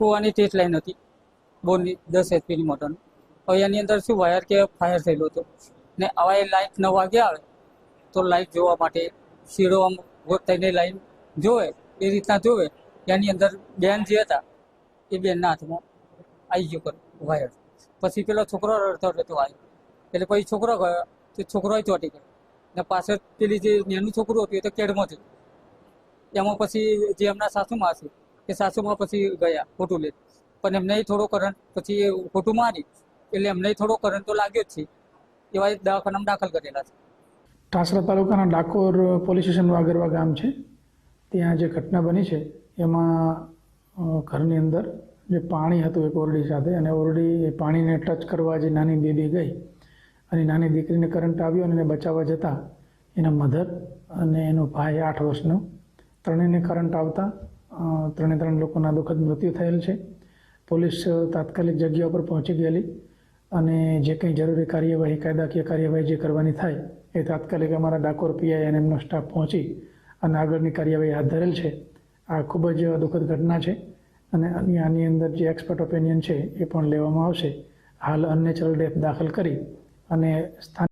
કૂવાની test line હતી, બોરની દસ એચપીની મોટરની. હવે એની અંદર શું વાયર કે ફાયર થયેલો હતો. ને આવા એ લાઇટ નવ વાગે આવે, તો લાઇટ જોવા માટે શીરો આમ ગોતાઈને લાઈન જોવે, એ રીતના જોવે, એની અંદર બેન જે હતા, એ બેનના હાથમાં આવી ગયો કર વાયર પછી પેલો છોકરો રડતો રડતો આવ્યો એટલે પછી છોકરો ગયો, તો છોકરો ચોટી ગયો. ને પાછળ પેલી જે નાનું છોકરું હતું, એ તો કેડમાં હતું. એમાં પછી જે એમના સાસુમાં છે એ સાસુમાં પછી ગયા ખોટું લે પણ એમને થોડો કરંટ પછી એ ખોટું મારી, એટલે એમને થોડો કરંટ તો લાગ્યો જ છે. એવા દવાખાનામાં દાખલ કરેલા છે. ટાસરા તાલુકાના ડાકોર પોલીસ સ્ટેશનનું આગરવા ગામ છે. ત્યાં જે ઘટના બની છે, એમાં ઘરની અંદર જે પાણી હતું એક ઓરડી સાથે, અને ઓરડી એ પાણીને ટચ કરવા જે નાની બેબી ગઈ, અને નાની દીકરીને કરંટ આવ્યો અને એને બચાવવા જતાં, એના મધર અને એનો ભાઈ આઠ વર્ષનો, ત્રણેયને કરંટ આવતા ત્રણે ત્રણ લોકોના દુઃખદ મૃત્યુ થયેલ છે. પોલીસ તાત્કાલિક જગ્યા ઉપર પહોંચી ગયેલી અને જે કંઈ જરૂરી કાર્યવાહી, કાયદાકીય કાર્યવાહી જે કરવાની થાય એ તાત્કાલિક અમારા ડાકોર પીઆઈ અને એમનો સ્ટાફ પહોંચી અને આગળની કાર્યવાહી હાથ ધરેલ છે. આ ખૂબ જ દુઃખદ ઘટના છે અને આની અંદર જે એક્સપર્ટ ઓપિનિયન છે એ પણ લેવામાં આવશે. હાલ અનનેચરલ ડેથ દાખલ કરી અને સ્થાન